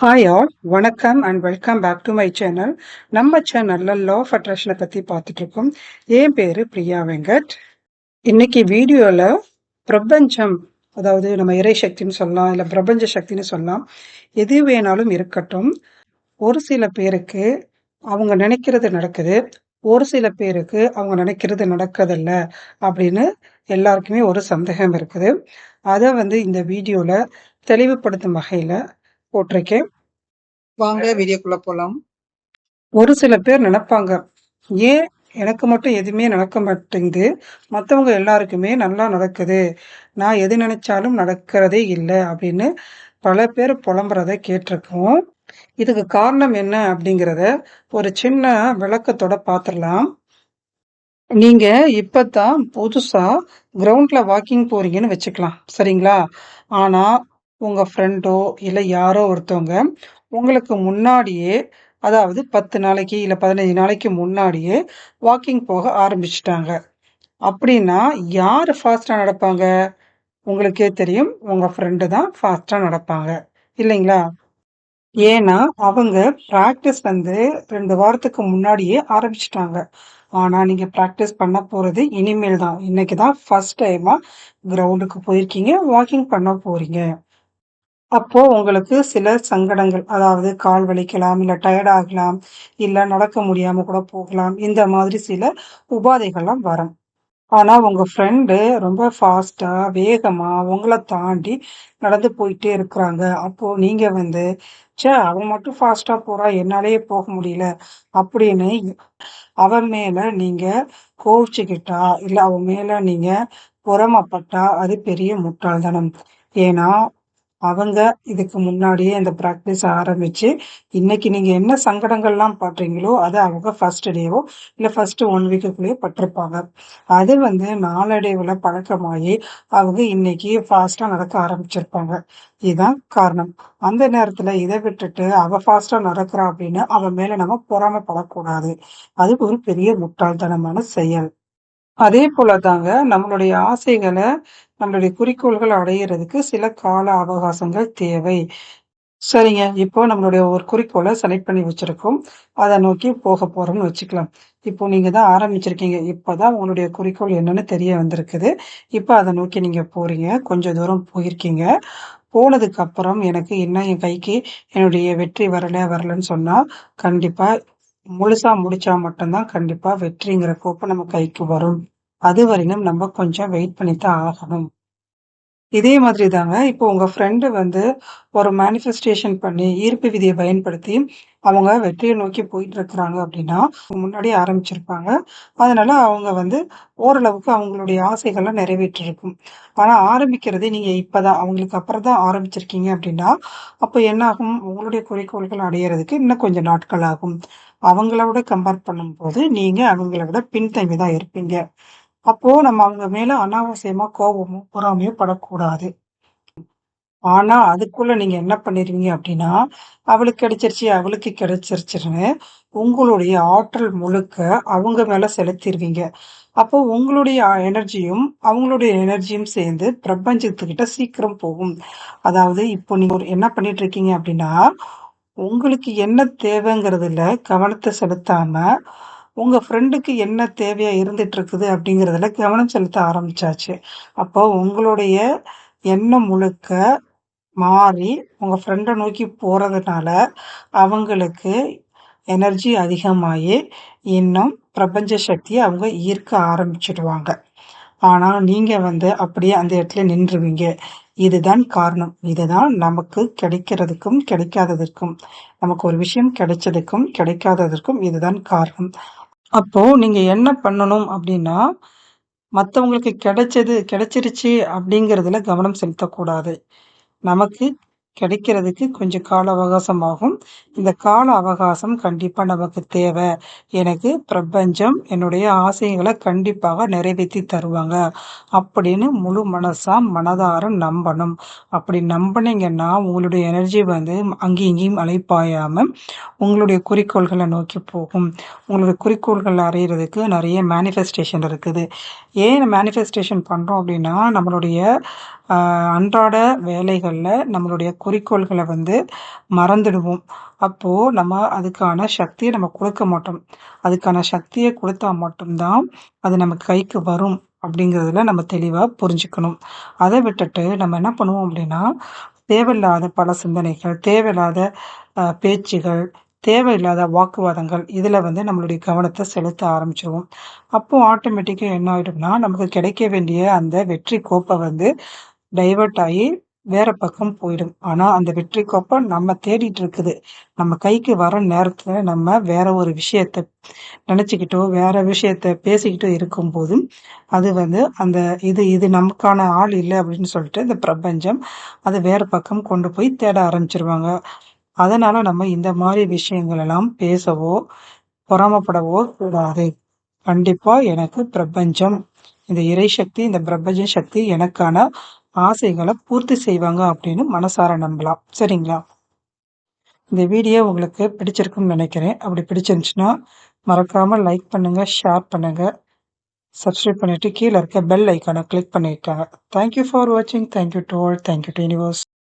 Hi all வணக்கம் and welcome back to my channel நம்ம சேனல்ல லா ஆஃப் அட்ராக்ஷனை பத்தி பார்த்துட்டு இருக்கோம் என் பேரு பிரியா வெங்கட். இன்னைக்கு வீடியோல பிரபஞ்சம் அதாவது நம்ம இறை சக்தின்னு சொல்லலாம் இல்லை பிரபஞ்ச சக்தின்னு சொல்லலாம் எது வேணாலும் இருக்கட்டும். ஒரு சில பேருக்கு அவங்க நினைக்கிறது நடக்குது ஒரு சில பேருக்கு அவங்க நினைக்கிறது நடக்கிறதில்ல அப்படின்னு எல்லாருக்குமே ஒரு சந்தேகம் இருக்குது. அதை வந்து இந்த வீடியோவில் தெளிவுபடுத்தும் வகையில் போட்டிருக்கேன். வாங்க வீடியோக்குள்ள போலாம். ஒரு சில பேர் நினைப்பாங்க ஏன் எனக்கு மட்டும் எதுவுமே நடக்க மாட்டேங்குது? மற்றவங்க எல்லாருக்குமே நல்லா நடக்குது. நான் எது நினைச்சாலும் நடக்கிறதே இல்லை அப்படின்னு பல பேர் புலம்புறத கேட்டிருக்கோம். இதுக்கு காரணம் என்ன அப்படிங்கிறத ஒரு சின்ன விளக்கத்தோட பார்த்துடலாம் நீங்க இப்பதான் புதுசா கிரவுண்ட்ல வாக்கிங் போறீங்கன்னு வச்சுக்கலாம். சரிங்களா? ஆனா உங்கள் ஃப்ரெண்டோ இல்லை யாரோ ஒருத்தவங்க உங்களுக்கு முன்னாடியே அதாவது பத்து நாளைக்கு இல்லை பதினஞ்சு நாளைக்கு முன்னாடியே வாக்கிங் போக ஆரம்பிச்சிட்டாங்க. அப்படின்னா யார் ஃபாஸ்ட்டாக நடப்பாங்க? உங்களுக்கே தெரியும் உங்கள் ஃப்ரெண்டு தான் ஃபாஸ்ட்டாக நடப்பாங்க. இல்லைங்களா? ஏன்னா அவங்க ப்ராக்டிஸ் வந்து ரெண்டு வாரத்துக்கு முன்னாடியே ஆரம்பிச்சிட்டாங்க. ஆனால் நீங்கள் ப்ராக்டிஸ் பண்ண போகிறது இனிமேல் தான். இன்னைக்கு தான் ஃபர்ஸ்ட் டைமாக கிரவுண்டுக்கு போயிருக்கீங்க வாக்கிங் பண்ண போகிறீங்க அப்போ உங்களுக்கு சில சங்கடங்கள் அதாவது கால் வலிக்கலாம் இல்ல டயர்ட் ஆகலாம் இல்ல நடக்க முடியாம கூட போகலாம் இந்த மாதிரி சில உபாதைகள்லாம் வரும். ஆனா உங்க ஃப்ரெண்டு ரொம்ப ஃபாஸ்டா வேகமா உங்களை தாண்டி நடந்து போயிட்டே இருக்கிறாங்க. அப்போ நீங்க வந்து ச்சே அவன் மட்டும் ஃபாஸ்டா போறா என்னாலேயே போக முடியல அப்படின்னு அவன் மேல நீங்க கோவிச்சுக்கிட்டா இல்ல அவன் மேல நீங்க பொறாமப்பட்டா அது பெரிய முட்டாள்தனம். ஏன்னா அவங்க இதுக்கு முன்னாடியே இந்த ப்ராக்டிஸ் ஆரம்பிச்சு இன்னைக்கு நீங்க என்ன சங்கடங்கள்லாம் படுறீங்களோ அதை அவங்க ஃபர்ஸ்ட் டேவோ இல்ல ஃபர்ஸ்ட் ஒன் வீக்குள்ளேயே பட்டிருப்பாங்க. அது வந்து நாளடைவுல பழக்கமாகி அவங்க இன்னைக்கு ஃபாஸ்டா நடக்க ஆரம்பிச்சிருப்பாங்க. இதுதான் காரணம். அந்த நேரத்துல இதை விட்டுட்டு அவ ஃபாஸ்டா நடக்கிறா அப்படின்னு அவன் மேல நம்ம பொறாமப்படக்கூடாது. அது ஒரு பெரிய முட்டாள்தனமான செயல். அதே போலதாங்க நம்மளுடைய ஆசைகளை நம்மளுடைய குறிக்கோள்கள் அடையிறதுக்கு சில கால அவகாசங்கள் தேவை. சரிங்க. இப்போ நம்மளுடைய ஒரு குறிக்கோளை செலக்ட் பண்ணி வச்சிருக்கோம். அதை நோக்கி போக போறோம்னு வச்சுக்கலாம். இப்போ நீங்க தான் ஆரம்பிச்சிருக்கீங்க. இப்போதான் உங்களுடைய குறிக்கோள் என்னன்னு தெரிய வந்திருக்குது. இப்போ அதை நோக்கி நீங்க போறீங்க. கொஞ்சம் தூரம் போயிருக்கீங்க. போனதுக்கு அப்புறம் எனக்கு என்ன என் கைக்கு என்னுடைய வெற்றி வரல வரலன்னு சொன்னா கண்டிப்பா முழுசா முடிச்சா மட்டும்தான் கண்டிப்பா வெற்றிங்கிற கோப்பை நம்ம கைக்கு வரும். அதுவரையும் நம்ம கொஞ்சம் வெயிட் பண்ணித்தான் ஆகணும். இதே மாதிரி தாங்க இப்போ உங்க ஃப்ரெண்டு வந்து ஒரு மேனிஃபெஸ்டேஷன் பண்ணி ஈர்ப்பு விதியை பயன்படுத்தி அவங்க வெற்றியை நோக்கி போயிட்டு இருக்கிறாங்க அப்படின்னா முன்னாடியே ஆரம்பிச்சிருப்பாங்க. அதனால அவங்க வந்து ஓரளவுக்கு அவங்களுடைய ஆசைகள்லாம் நிறைவேற்றிருக்கும். ஆனா ஆரம்பிக்கிறதே நீங்க இப்பதான் அவங்களுக்கு அப்புறம் தான் ஆரம்பிச்சிருக்கீங்க அப்படின்னா அப்போ என்ன ஆகும் உங்களுடைய குறிக்கோள்கள் அடையிறதுக்கு இன்னும் கொஞ்சம் நாட்கள் ஆகும். அவங்கள விட கம்பேர் பண்ணும்போது நீங்க அவங்கள விட பின்தங்கி தான் இருப்பீங்க. அப்போ நம்ம அவங்க மேல அனாவசியமா கோபமும் பொறாமையும் படக்கூடாது. ஆனா அதுக்குள்ள நீங்க என்ன பண்ணிருவீங்க அப்படின்னா அவளுக்கு கிடைச்சிருச்சு அவளுக்கு கிடைச்சிருச்சுன்னு உங்களுடைய ஆற்றல் முழுக்க அவங்க மேல செலுத்திடுவீங்க அப்போ உங்களுடைய எனர்ஜியும் அவங்களுடைய எனர்ஜியும் சேர்ந்து பிரபஞ்சத்துக்கிட்ட சீக்கிரம் போகும். அதாவது இப்போ நீங்க ஒரு என்ன பண்ணிட்டு இருக்கீங்க அப்படின்னா உங்களுக்கு என்ன தேவைங்கிறதுல கவனத்தை செலுத்தாம உங்கள் ஃப்ரெண்டுக்கு என்ன தேவையாக இருந்துட்டு இருக்குது அப்படிங்கிறதுல கவனம் செலுத்த ஆரம்பிச்சாச்சு. அப்போ உங்களுடைய எண்ணம் முழுக்க மாறி உங்க ஃப்ரெண்டை நோக்கி போறதுனால அவங்களுக்கு எனர்ஜி அதிகமாகி இன்னும் பிரபஞ்ச சக்தியை அவங்க ஈர்க்க ஆரம்பிச்சிடுவாங்க. ஆனா நீங்க வந்து அப்படியே அந்த இடத்துல நின்றுவீங்க. இதுதான் காரணம். இதுதான் நமக்கு கிடைக்கிறதுக்கும் கிடைக்காததற்கும். நமக்கு ஒரு விஷயம் கிடைச்சதுக்கும் கிடைக்காததற்கும் இதுதான் காரணம். அப்போ நீங்க என்ன பண்ணணும் அப்படின்னா, மத்தவங்களுக்கு கிடைச்சது கிடைச்சிருச்சு அப்படிங்கிறதுல கவனம் செலுத்தக்கூடாது. நமக்கு கிடைக்கிறதுக்கு கொஞ்சம் கால அவகாசம் ஆகும். இந்த கால அவகாசம் கண்டிப்பாக நமக்கு தேவை. எனக்கு பிரபஞ்சம் என்னுடைய ஆசைகளை கண்டிப்பாக நிறைவேற்றி தருவாங்க. அப்படின்னு முழு மனசா, மனதார நம்பணும். அப்படி நம்பினீங்கன்னா, உங்களுடைய எனர்ஜி வந்து அங்கேயும் இங்கேயும் அலைப்பாயாம, உங்களுடைய குறிக்கோள்களை நோக்கி போகும். உங்களுடைய குறிக்கோள்கள் அறையிறதுக்கு நிறைய மேனிஃபெஸ்டேஷன் இருக்குது. ஏன் மேனிஃபெஸ்டேஷன் பண்றோம் அப்படின்னா, நம்மளுடைய அன்றாட வேலைகளில் நம்மளுடைய குறிக்கோள்களை வந்து மறந்துடுவோம். அப்போது நம்ம அதுக்கான சக்தியை நம்ம கொடுக்க மாட்டோம். அதுக்கான சக்தியை கொடுத்தா மட்டும்தான் அது நம்ம கைக்கு வரும் அப்படிங்கிறதுல நம்ம தெளிவாக புரிஞ்சுக்கணும். அதை விட்டுட்டு நம்ம என்ன பண்ணுவோம் அப்படின்னா தேவையில்லாத பல சிந்தனைகள் தேவையில்லாத பேச்சுகள் தேவையில்லாத வாக்குவாதங்கள் இதில் வந்து நம்மளுடைய கவனத்தை செலுத்த ஆரம்பிச்சிருவோம். அப்போ ஆட்டோமேட்டிக்காக என்ன ஆகிடும்னா நமக்கு கிடைக்க வேண்டிய அந்த வெற்றி கோப்பை வந்து டைவர்ட் ஆகி வேற பக்கம் போயிடும். ஆனா அந்த வெற்றி கோப்பை நம்ம தேடிட்டு இருக்குது. நம்ம கைக்கு வர நேரத்துல நம்ம வேற ஒரு விஷயத்த நினைச்சுக்கிட்டோ வேற விஷயத்த பேசிக்கிட்டோ இருக்கும் போதும் அது வந்து அந்த இது இது நமக்கான ஆள் இல்லை அப்படின்னு சொல்லிட்டு இந்த பிரபஞ்சம் அதை வேற பக்கம் கொண்டு போய் தேட ஆரம்பிச்சிருவாங்க. அதனால நம்ம இந்த மாதிரி விஷயங்கள் எல்லாம் பேசவோ பொறாமப்படவோ கூடாது. கண்டிப்பா எனக்கு பிரபஞ்சம் இந்த இறை சக்தி இந்த பிரபஞ்ச சக்தி எனக்கான ஆசைகளை பூர்த்தி செய்வாங்க அப்படின்னு மனசார நம்பலாம். சரிங்களா? இந்த வீடியோ உங்களுக்கு பிடிச்சிருக்குன்னு நினைக்கிறேன். அப்படி பிடிச்சிருந்துச்சுன்னா மறக்காமல் லைக் பண்ணுங்கள் ஷேர் பண்ணுங்கள் சப்ஸ்கிரைப் பண்ணிவிட்டு கீழே இருக்க பெல் ஐக்கானை கிளிக் பண்ணிட்டாங்க தேங்க்யூ ஃபார் வாட்சிங் thank you to all thank you to universe